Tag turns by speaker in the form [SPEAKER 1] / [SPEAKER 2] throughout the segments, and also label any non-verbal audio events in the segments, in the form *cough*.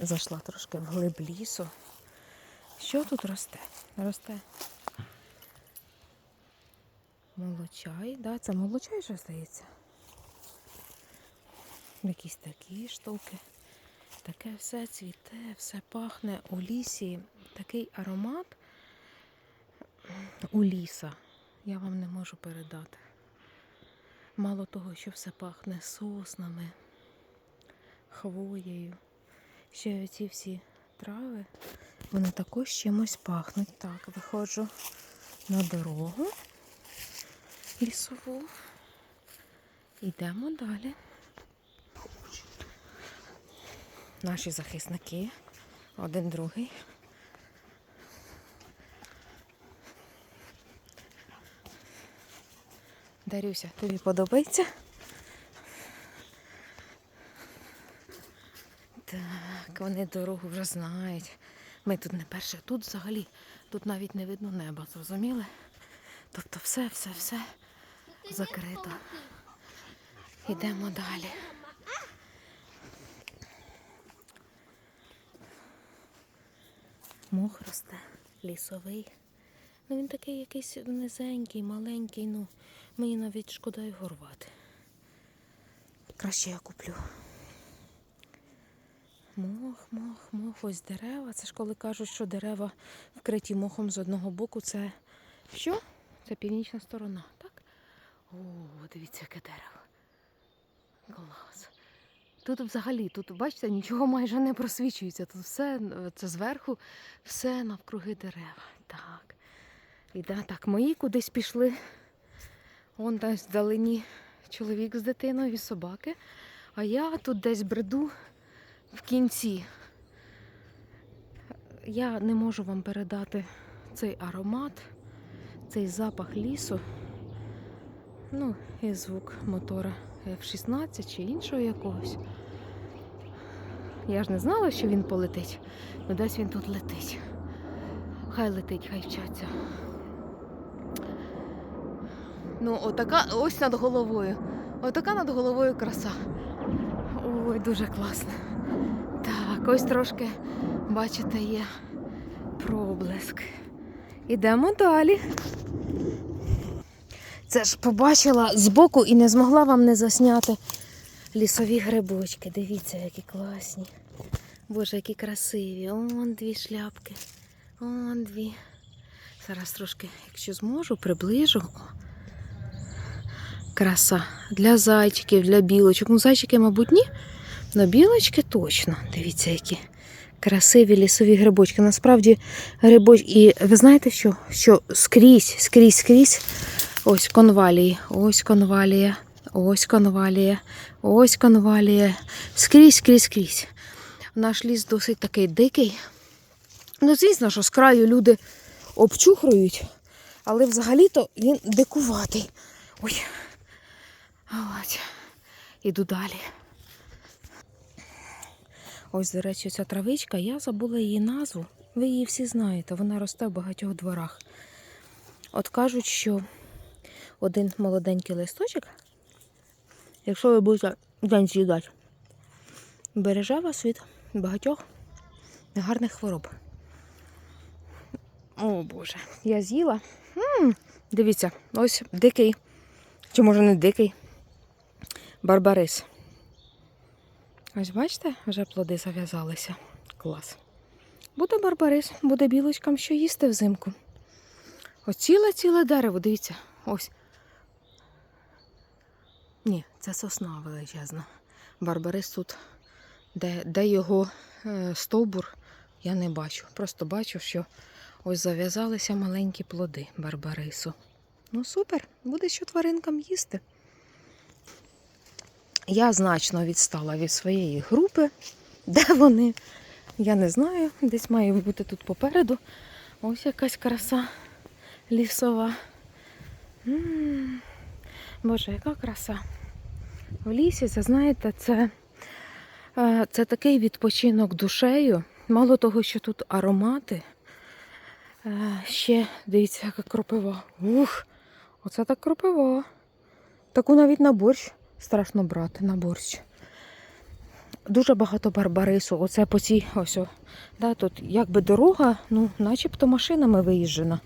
[SPEAKER 1] Зайшла трошки вглиб лісу. Що тут росте? Росте молочай, да? Це молочай, що здається. Якісь такі штуки. Таке все цвіте, все пахне у лісі. Такий аромат у ліса. Я вам не можу передати. Мало того, що все пахне соснами, хвоєю. Ще ці всі трави, вони також чимось пахнуть. Так, виходжу на дорогу лісову. Йдемо далі. Наші захисники, один другий. Дарюся, тобі подобається? Так, вони дорогу вже знають. Ми тут не перше. Тут взагалі, тут навіть не видно неба, зрозуміли? Тобто все, все, все закрито. Йдемо далі. Мох росте, лісовий. Ну він такий якийсь низенький, маленький, ну мені навіть шкода його рвати. Краще я куплю. Мох, мох, мох, ось дерева. Це ж коли кажуть, що дерева вкриті мохом з одного боку, це що? Це північна сторона, так? О, дивіться, яке дерево. Клас. Тут взагалі, тут, бачите, нічого майже не просвічується. Тут все це зверху, все навкруги дерева. Так. І да, так, мої кудись пішли. Вон десь вдалині чоловік з дитиною і собаки. А я тут десь бреду в кінці. Я не можу вам передати цей аромат, цей запах лісу. Ну, і звук мотора F-16 чи іншого якогось. Я ж не знала, що він полетить. Ну десь він тут летить. Хай летить, хай вчаться. Ну, отака ось над головою. Отака над головою краса. Ой, дуже класно. Так, ось трошки, бачите, є проблиск. Ідемо далі. Це ж побачила збоку і не змогла вам не засняти лісові грибочки. Дивіться, які класні. Боже, які красиві. Он дві шляпки. Он дві. Зараз трошки, якщо зможу, приближу. О. Краса. Для зайчиків, для білочок. Ну, зайчики, мабуть, ні. Но білочки точно. Дивіться, які красиві лісові грибочки. Насправді грибочки. І ви знаєте що? Що скрізь, скрізь, скрізь. Ось конвалії, ось конвалія, ось конвалія, ось конвалія. Скрізь, скрізь, скрізь. Наш ліс досить такий дикий. Ну, звісно, що з краю люди обчухрують, але взагалі-то він дикуватий. Ой. Іду далі. Ось, до речі, ця травичка, я забула її назву. Ви її всі знаєте, вона росте в багатьох дворах. От кажуть, що один молоденький листочок, якщо ви будете день з'їдати, береже вас від багатьох негарних хвороб. О Боже, я з'їла. дивіться, ось дикий, чи може не дикий, барбарис. Ось бачите, вже плоди зав'язалися. Клас. Буде барбарис, буде білочкам що їсти взимку. Ось ціле-ціле дерево, дивіться, ось. Ні, це сосна величезна. Барбарис тут, де, де його е, стовбур, я не бачу. Просто бачу, що ось зав'язалися маленькі плоди барбарису. Ну супер, буде що тваринкам їсти. Я значно відстала від своєї групи. *laughs* Де вони? Я не знаю. Десь має бути тут попереду. Ось якась краса лісова. М, Боже, яка краса. В лісі, це знаєте, це, е, це такий відпочинок душею. Мало того, що тут аромати. е, Ще дивіться, яка кропива. Ух, оце так кропива. Таку навіть на борщ страшно брати на борщ. дуже багато барбарису. Оце по цій ось. Да, тут якби дорога, ну, начебто машинами виїжджена.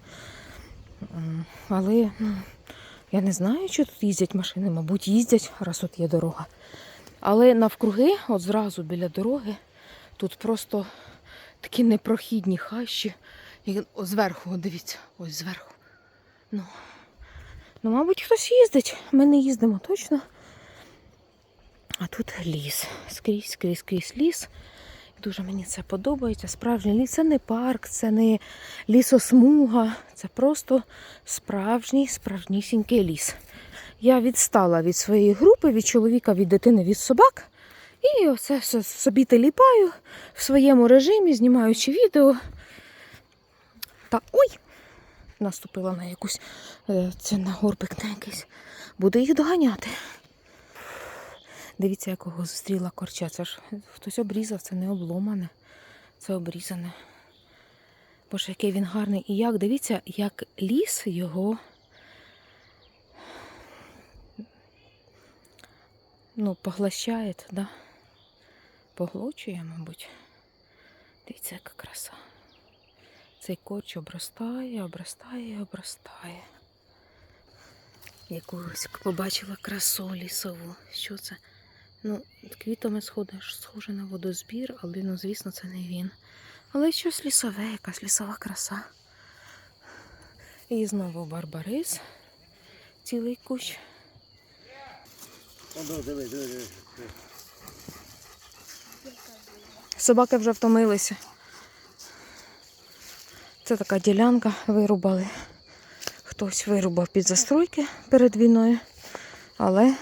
[SPEAKER 1] Але ну, я не знаю, чи тут їздять машини, мабуть, їздять, раз тут є дорога. Але навкруги, от зразу біля дороги, тут просто такі непрохідні хащі. І о, зверху, дивіться, ось зверху. Ну, ну, мабуть, хтось їздить. Ми не їздимо точно. А тут ліс. Скрізь, скрізь, скрізь ліс. Дуже мені це подобається. Справжній ліс це не парк, це не лісосмуга, це просто справжній, справжнісінький ліс. Я відстала від своєї групи, від чоловіка, від дитини, від собак. І оце все собі теліпаю в своєму режимі, знімаючи відео. Та ой! Наступила на якусь е, це на горбик на якийсь. Буду їх доганяти. Дивіться, якого зустріла корча. Це ж хтось обрізав, це не обломане, це обрізане. Боже, який він гарний. І як, дивіться, як ліс його. Ну, поглощає, да? Поглочує, мабуть. Дивіться, яка краса. Цей корч обростає, обростає, обростає. Якусь побачила красу лісову. Що це? Ну, квітами сходить, схоже на водозбір, але ну, звісно, це не він. Але щось лісове, якась лісова краса. І знову барбарис. Цілий кущ.
[SPEAKER 2] Диви.
[SPEAKER 1] Собаки вже втомилися. Це така ділянка, вирубали. Хтось вирубав під застройки перед війною, але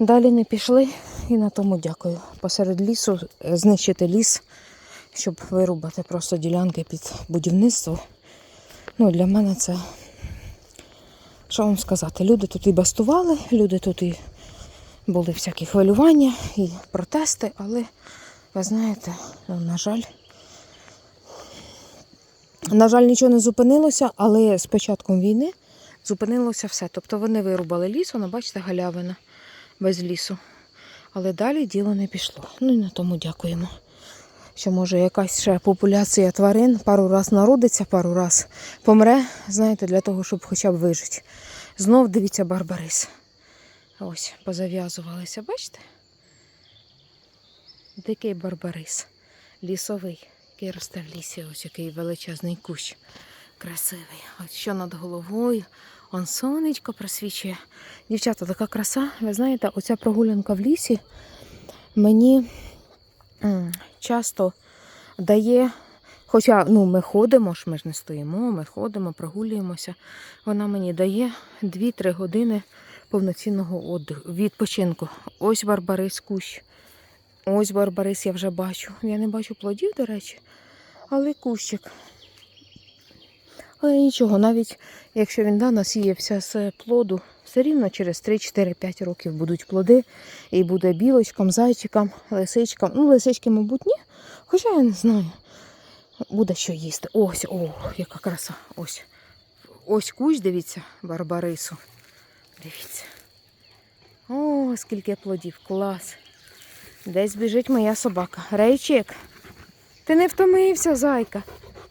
[SPEAKER 1] далі не пішли і на тому дякую. Посеред лісу е, знищити ліс, щоб вирубати просто ділянки під будівництво. Ну, для мене це, що вам сказати, люди тут і бастували, люди тут і були всякі хвилювання і протести, але ви знаєте, ну, на жаль, на жаль, нічого не зупинилося, але з початком війни зупинилося все. Тобто вони вирубали ліс, воно, бачите, галявина без лісу. Але далі діло не пішло. Ну і на тому дякуємо. Що може якась ще популяція тварин пару раз народиться, пару раз помре, знаєте, для того, щоб хоча б вижити. Знов дивіться барбарис. Ось, позав'язувалися, бачите? Дикий барбарис. Лісовий, який росте в лісі, ось який величезний кущ. Красивий. От що над головою. Он сонечко просвічує. Дівчата, така краса. Ви знаєте, оця прогулянка в лісі мені часто дає. Хоча ну, ми ходимо ж, ми ж не стоїмо, ми ходимо, прогулюємося. Вона мені дає 2-3 години повноцінного відпочинку. Ось барбарис кущ. Ось барбарис я вже бачу. Я не бачу плодів, до речі, але кущик. Але нічого, навіть якщо він да, насіявся з плоду, все рівно через 3-4-5 років будуть плоди. І буде білочкам, зайчикам, лисичкам. Ну, лисички, мабуть, ні. Хоча я не знаю. Буде що їсти. Ось, о, яка краса. Ось. Ось кущ, дивіться, барбарису. Дивіться. О, скільки плодів, клас. Десь біжить моя собака. Рейчик. Ти не втомився, зайка.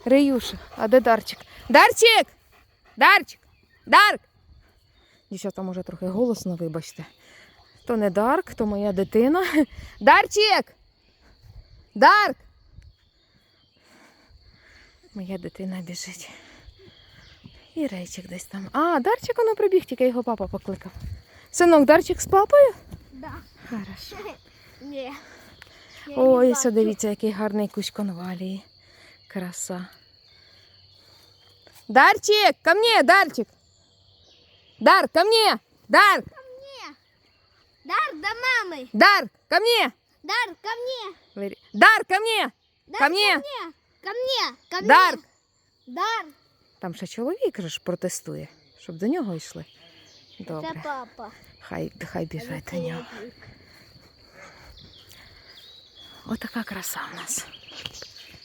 [SPEAKER 1] Реюша, а де Дарчик? Дарчик! Дарчик! Дарк! Дівчата, може, трохи голосно, вибачте. То не Дарк, то моя дитина. *laughs* Дарчик! Дарк! Моя дитина біжить. І рейчик десь там. А, Дарчик воно прибіг, тільки його папа покликав. Синок, Дарчик з папою?
[SPEAKER 3] Да.
[SPEAKER 1] Хорошо. *laughs*
[SPEAKER 3] Ні.
[SPEAKER 1] Ой, дивіться, який гарний кущ конвалії. Краса. Дарчик, ко мне, Дарчик. Дар, ко мне. Дар,
[SPEAKER 3] Дар до мами.
[SPEAKER 1] Дар, ко мне.
[SPEAKER 3] Дар ко мне.
[SPEAKER 1] Вирі- Дар, ко мне.
[SPEAKER 3] Дар
[SPEAKER 1] Ко мне.
[SPEAKER 3] Ко мне. Ко мне.
[SPEAKER 1] Дар.
[SPEAKER 3] Дар.
[SPEAKER 1] Там ще чоловік же ж протестує, щоб до нього йшли.
[SPEAKER 3] Це
[SPEAKER 1] Добре,
[SPEAKER 3] папа.
[SPEAKER 1] хай, хай біжать до нього. Отака краса в нас.